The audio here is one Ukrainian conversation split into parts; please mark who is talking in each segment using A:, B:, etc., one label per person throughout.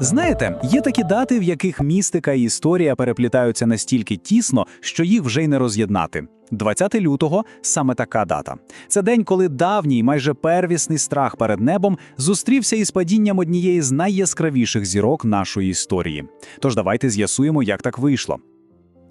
A: Знаєте, є такі дати, в яких містика і історія переплітаються настільки тісно, що їх вже й не роз'єднати. 20 лютого саме така дата. Це день, коли давній, майже первісний страх перед небом зустрівся із падінням однієї з найяскравіших зірок нашої історії. Тож давайте з'ясуємо, як так вийшло.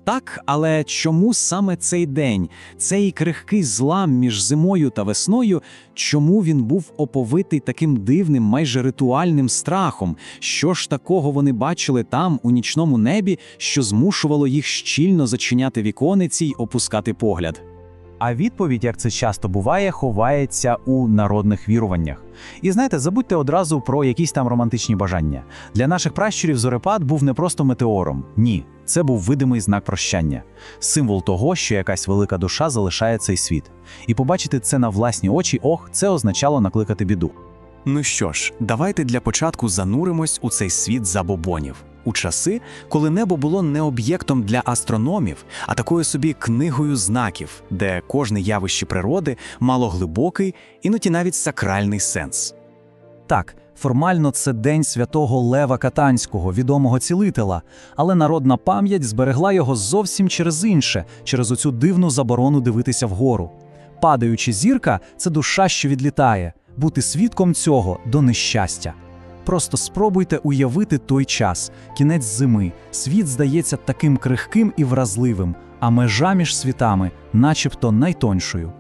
A: Так, але чому саме цей день, цей крихкий злам між зимою та весною, чому він був оповитий таким дивним, майже ритуальним страхом? Що ж такого вони бачили там, у нічному небі, що змушувало їх щільно зачиняти вікониці й опускати погляд?
B: А відповідь, як це часто буває, ховається у народних віруваннях. І знаєте, забудьте одразу про якісь там романтичні бажання. Для наших пращурів зорепад був не просто метеором. Ні, це був видимий знак прощання, символ того, що якась велика душа залишає цей світ. І побачити це на власні очі, ох, це означало накликати біду.
A: Ну що ж, давайте для початку зануримось у цей світ забобонів. У часи, коли небо було не об'єктом для астрономів, а такою собі книгою знаків, де кожне явище природи мало глибокий, іноді навіть сакральний сенс.
B: Так, формально це день святого Лева Катанського, відомого цілителя, але народна пам'ять зберегла його зовсім через інше, через оцю дивну заборону дивитися вгору. Падаюча зірка це душа, що відлітає, бути свідком цього до нещастя. Просто спробуйте уявити той час, кінець зими. Світ здається таким крихким і вразливим, а межа між світами, начебто найтоншою.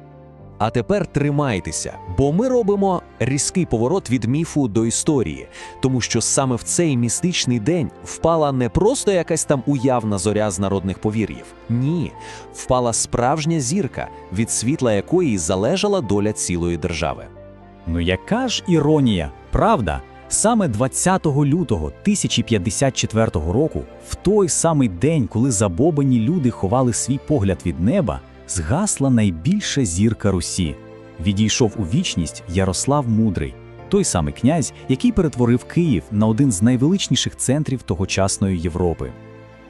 C: А тепер тримайтеся, бо ми робимо різкий поворот від міфу до історії, тому що саме в цей містичний день впала не просто якась там уявна зоря з народних повір'їв. Ні, впала справжня зірка, від світла якої залежала доля цілої держави.
B: Ну яка ж іронія, правда? Саме 20 лютого 1054 року, в той самий день, коли забобані люди ховали свій погляд від неба, згасла найбільша зірка Русі. Відійшов у вічність Ярослав Мудрий, той самий князь, який перетворив Київ на один з найвеличніших центрів тогочасної Європи.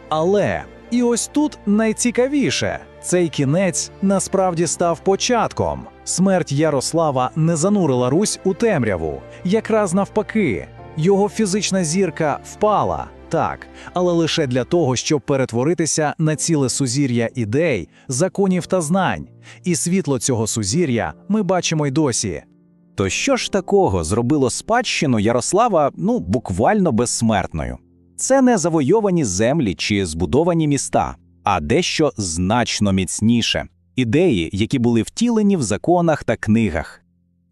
A: Але і ось тут найцікавіше цей кінець насправді став початком. Смерть Ярослава не занурила Русь у темряву, якраз навпаки, його фізична зірка впала. Так, але лише для того, щоб перетворитися на ціле сузір'я ідей, законів та знань. І світло цього сузір'я ми бачимо й досі.
D: То що ж такого зробило спадщину Ярослава ну буквально безсмертною? Це не завойовані землі чи збудовані міста, а дещо значно міцніше ідеї, які були втілені в законах та книгах.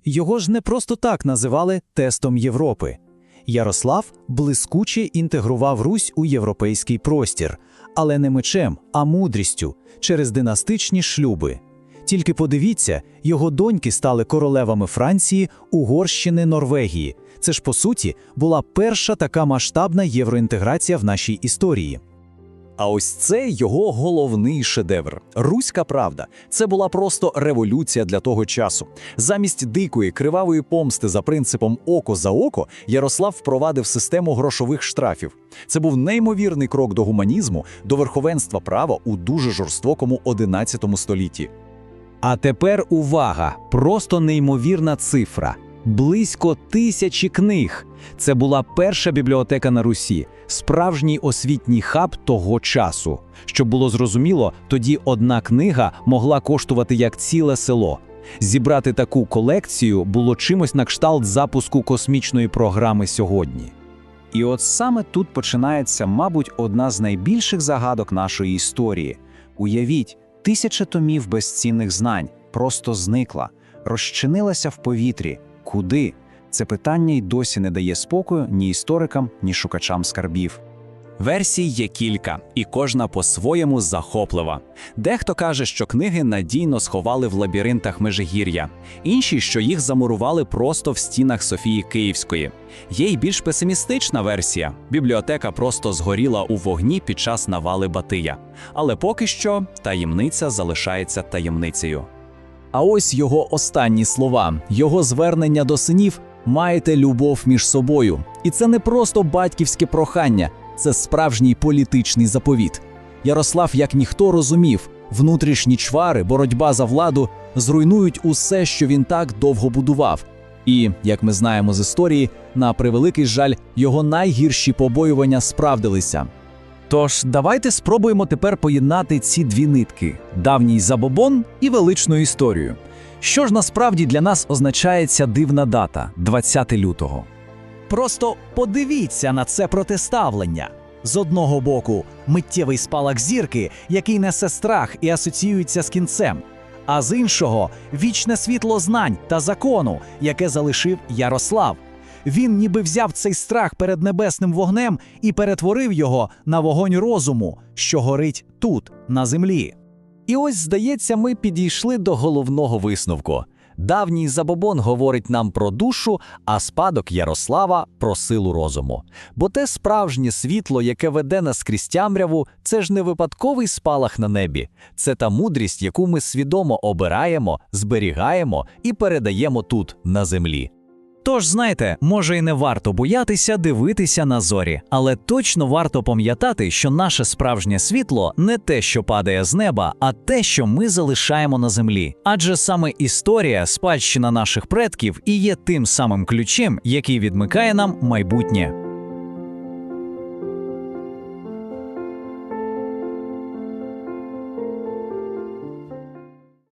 A: Його ж не просто так називали тестом Європи. Ярослав блискуче інтегрував Русь у європейський простір, але не мечем, а мудрістю через династичні шлюби. Тільки подивіться, його доньки стали королевами Франції, Угорщини, Норвегії. Це ж по суті була перша така масштабна євроінтеграція в нашій історії.
D: А ось це його головний шедевр. Руська правда. Це була просто революція для того часу. Замість дикої кривавої помсти за принципом око за око Ярослав впровадив систему грошових штрафів. Це був неймовірний крок до гуманізму, до верховенства права у дуже жорстокому 11 столітті.
B: А тепер увага! Просто неймовірна цифра. Близько тисячі книг. Це була перша бібліотека на Русі, справжній освітній хаб того часу. Щоб було зрозуміло, тоді одна книга могла коштувати як ціле село. Зібрати таку колекцію було чимось на кшталт запуску космічної програми сьогодні.
A: І от саме тут починається, мабуть, одна з найбільших загадок нашої історії. Уявіть, тисяча томів безцінних знань просто зникла, розчинилася в повітрі. Куди? Це питання й досі не дає спокою ні історикам, ні шукачам скарбів.
D: Версій є кілька, і кожна по-своєму захоплива. Дехто каже, що книги надійно сховали в лабіринтах Межигір'я, інші, що їх замурували просто в стінах Софії Київської. Є й більш песимістична версія: бібліотека просто згоріла у вогні під час навали Батия. Але поки що таємниця залишається таємницею.
B: А ось його останні слова, його звернення до синів маєте любов між собою. І це не просто батьківське прохання, це справжній політичний заповіт. Ярослав, як ніхто розумів, внутрішні чвари, боротьба за владу зруйнують усе, що він так довго будував.
D: І, як ми знаємо з історії, на превеликий жаль, його найгірші побоювання справдилися.
B: Тож давайте спробуємо тепер поєднати ці дві нитки: давній забобон і величну історію. Що ж насправді для нас означає ця дивна дата 20 лютого?
E: Просто подивіться на це протиставлення. З одного боку, миттєвий спалах зірки, який несе страх і асоціюється з кінцем, а з іншого вічне світло знань та закону, яке залишив Ярослав. Він ніби взяв цей страх перед небесним вогнем і перетворив його на вогонь розуму, що горить тут, на землі.
C: І ось, здається, ми підійшли до головного висновку. Давній забобон говорить нам про душу, а спадок Ярослава про силу розуму. Бо те справжнє світло, яке веде нас крізь тямряву, це ж не випадковий спалах на небі, це та мудрість, яку ми свідомо обираємо, зберігаємо і передаємо тут, на землі.
E: Тож, знаєте, може і не варто боятися дивитися на зорі, але точно варто пам'ятати, що наше справжнє світло не те, що падає з неба, а те, що ми залишаємо на землі. Адже саме історія, спадщина наших предків і є тим самим ключем, який відмикає нам майбутнє.